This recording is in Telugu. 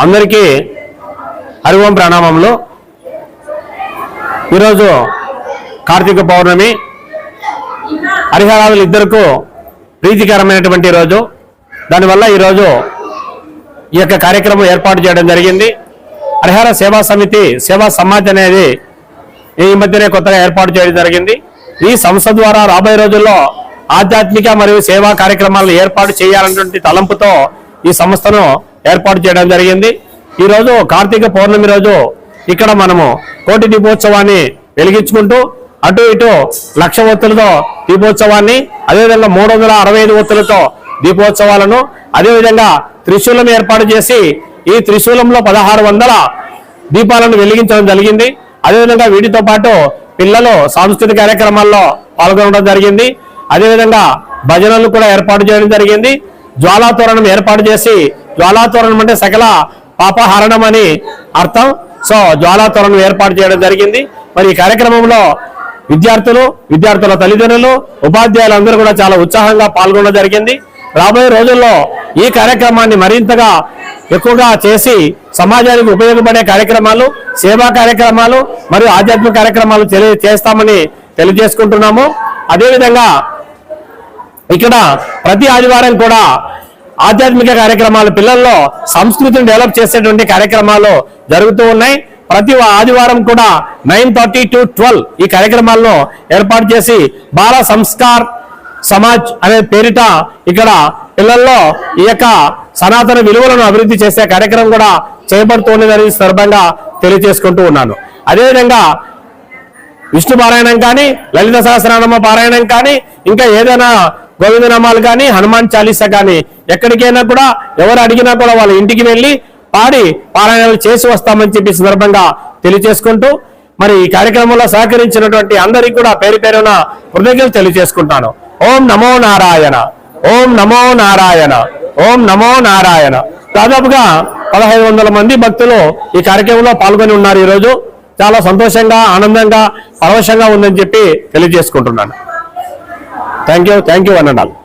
అందరికీ హరివం ప్రణామంలో ఈరోజు కార్తీక పౌర్ణమి. హరిహరాదులు ఇద్దరుకు ప్రీతికరమైనటువంటి రోజు. దానివల్ల ఈరోజు ఈ యొక్క కార్యక్రమం ఏర్పాటు చేయడం జరిగింది. హరిహర సేవా సమితి సేవా సమాజ్ అనేది ఈ మధ్యనే కొత్తగా ఏర్పాటు చేయడం జరిగింది. ఈ సంస్థ ద్వారా రాబోయే రోజుల్లో ఆధ్యాత్మిక మరియు సేవా కార్యక్రమాలను ఏర్పాటు చేయాలన్నటువంటి తలంపుతో ఈ సంస్థను ఏర్పాటు చేయడం జరిగింది. ఈరోజు కార్తీక పౌర్ణమి రోజు ఇక్కడ మనము కోటి దీపోత్సవాన్ని వెలిగించుకుంటూ అటు ఇటు లక్ష ఒత్తులతో దీపోత్సవాన్ని అదేవిధంగా మూడు వందల అరవై ఐదు ఒత్తులతో దీపోత్సవాలను అదేవిధంగా త్రిశూలం ఏర్పాటు చేసి ఈ త్రిశూలంలో పదహారు వందల దీపాలను వెలిగించడం జరిగింది. అదేవిధంగా వీటితో పాటు పిల్లలు సాంస్కృతిక కార్యక్రమాల్లో పాల్గొనడం జరిగింది. అదేవిధంగా భజనలు కూడా ఏర్పాటు చేయడం జరిగింది. జ్వాలాతోరణం ఏర్పాటు చేసి జ్వాలాతోరణం అంటే సకల పాపహరణం అని అర్థం. సో జ్వాలాతోరణం ఏర్పాటు చేయడం జరిగింది. మరి ఈ కార్యక్రమంలో విద్యార్థులు విద్యార్థుల తల్లిదండ్రులు ఉపాధ్యాయులు అందరూ కూడా చాలా ఉత్సాహంగా పాల్గొనడం జరిగింది. రాబోయే రోజుల్లో ఈ కార్యక్రమాన్ని మరింతగా ఎక్కువగా చేసి సమాజానికి ఉపయోగపడే కార్యక్రమాలు సేవా కార్యక్రమాలు మరియు ఆధ్యాత్మిక కార్యక్రమాలు చేస్తామని తెలియజేసుకుంటున్నాము. అదేవిధంగా ఇక్కడ ప్రతి ఆదివారం కూడా ఆధ్యాత్మిక కార్యక్రమాలు పిల్లల్లో సంస్కృతిని డెవలప్ చేసేటువంటి కార్యక్రమాలు జరుగుతూ ఉన్నాయి. ప్రతి ఆదివారం కూడా నైన్ థర్టీ టు ట్వెల్వ్ ఈ కార్యక్రమాలను ఏర్పాటు చేసి బాల సంస్కార్ సమాజ్ అనే పేరిట ఇక్కడ పిల్లల్లో ఈ యొక్క సనాతన విలువలను అభివృద్ధి చేసే కార్యక్రమం కూడా చేయబడుతున్నదని సందర్భంగా తెలియజేసుకుంటూ ఉన్నాను. అదేవిధంగా విష్ణు పారాయణం కానీ లలిత సహస్రనామ పారాయణం కానీ ఇంకా ఏదైనా గోవిందనామాలు కానీ హనుమాన్ చాలీసా కానీ ఎక్కడికైనా కూడా ఎవరు అడిగినా కూడా వాళ్ళ ఇంటికి వెళ్ళి పాడి పారాయణాలు చేసి వస్తామని చెప్పి సందర్భంగా తెలియజేసుకుంటూ మరి ఈ కార్యక్రమంలో సహకరించినటువంటి అందరికీ కూడా పేరు పేరున కృతజ్ఞతలు తెలియజేసుకుంటాను. ఓం నమో నారాయణ. ఓం నమో నారాయణ. ఓం నమో నారాయణ. దాదాపుగా పదహైదు వందల మంది భక్తులు ఈ కార్యక్రమంలో పాల్గొని ఉన్నారు ఈరోజు. చాలా సంతోషంగా ఆనందంగా పరవశంగా ఉందని చెప్పి తెలియజేసుకుంటున్నాను. థ్యాంక్ యూ థ్యాంక్ యూ అన్నాడు